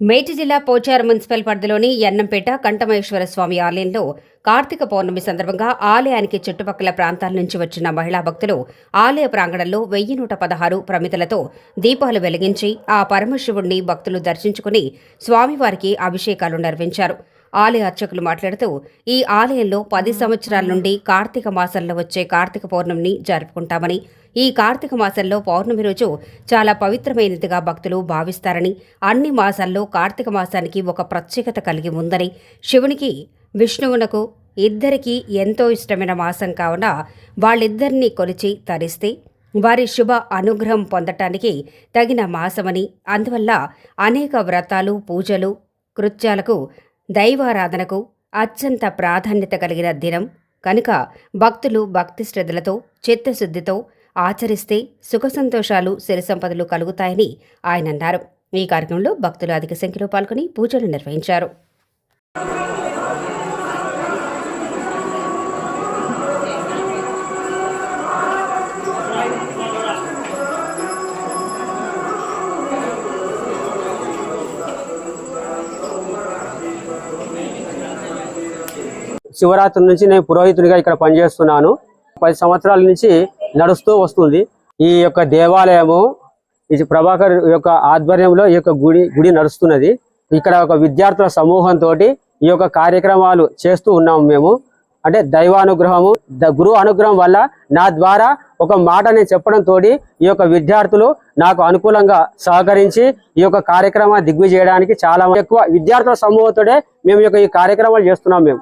మేటి జిల్లా పోచారం మున్సిపల్ పరిధిలోని ఎన్నంపేట కంఠమేశ్వర స్వామి ఆలయంలో కార్తీక పౌర్ణమి సందర్భంగా ఆలయానికి చుట్టుపక్కల ప్రాంతాల నుంచి వచ్చిన మహిళా భక్తులు ఆలయ ప్రాంగణంలో వెయ్యి నూట పదహారు ప్రమితలతో దీపాలు వెలిగించి ఆ పరమశివుణ్ణి భక్తులు దర్శించుకుని స్వామివారికి అభిషేకాలు నిర్వహించారు. ఆలయ అర్చకులు మాట్లాడుతూ ఈ ఆలయంలో పది సంవత్సరాల నుండి కార్తీక మాసంలో వచ్చే కార్తీక పౌర్ణమిని జరుపుకుంటామని ఈ కార్తీక మాసంలో పౌర్ణమి రోజు చాలా పవిత్రమైనదిగా భక్తులు భావిస్తారని అన్ని మాసాల్లో కార్తీక మాసానికి ఒక ప్రత్యేకత కలిగి ఉందని శివునికి విష్ణువునకు ఇద్దరికీ ఎంతో ఇష్టమైన మాసం కావున వాళ్ళిద్దరినీ కొలిచి తరిస్తే వారి శుభ అనుగ్రహం పొందటానికి తగిన మాసమని అందువల్ల అనేక వ్రతాలు పూజలు కృత్యాలకు దైవారాధనకు అత్యంత ప్రాధాన్యత కలిగిన దినం. కనుక భక్తులు భక్తి శ్రద్ధలతో చిత్తశుద్ధితో ఆచరిస్తే సుఖ సంతోషాలు సిరి సంపదలు కలుగుతాయని ఆయన అన్నారు. ఈ కార్యక్రమంలో భక్తులు అధిక సంఖ్యలో పాల్గొని పూజలు నిర్వహించారు. శివరాత్రి నుంచి నేను పురోహితుడిగా ఇక్కడ పనిచేస్తున్నాను. పది సంవత్సరాల నుంచి నడుస్తూ వస్తుంది. ఈ యొక్క దేవాలయము ఇది ప్రభాకర్ యొక్క ఆధ్వర్యంలో ఈ యొక్క గుడి గుడి నడుస్తున్నది. ఇక్కడ ఒక విద్యార్థుల సమూహంతో ఈ యొక్క కార్యక్రమాలు చేస్తూ ఉన్నాము మేము. అంటే దైవానుగ్రహము ద గురువు అనుగ్రహం వల్ల నా ద్వారా ఒక మాట నేను చెప్పడం తోటి ఈ యొక్క విద్యార్థులు నాకు అనుకూలంగా సహకరించి ఈ యొక్క కార్యక్రమాన్ని దిగ్విజయడానికి చాలా ఎక్కువ విద్యార్థుల సమూహంతోనే మేము ఈ యొక్క ఈ కార్యక్రమాలు చేస్తున్నాం మేము.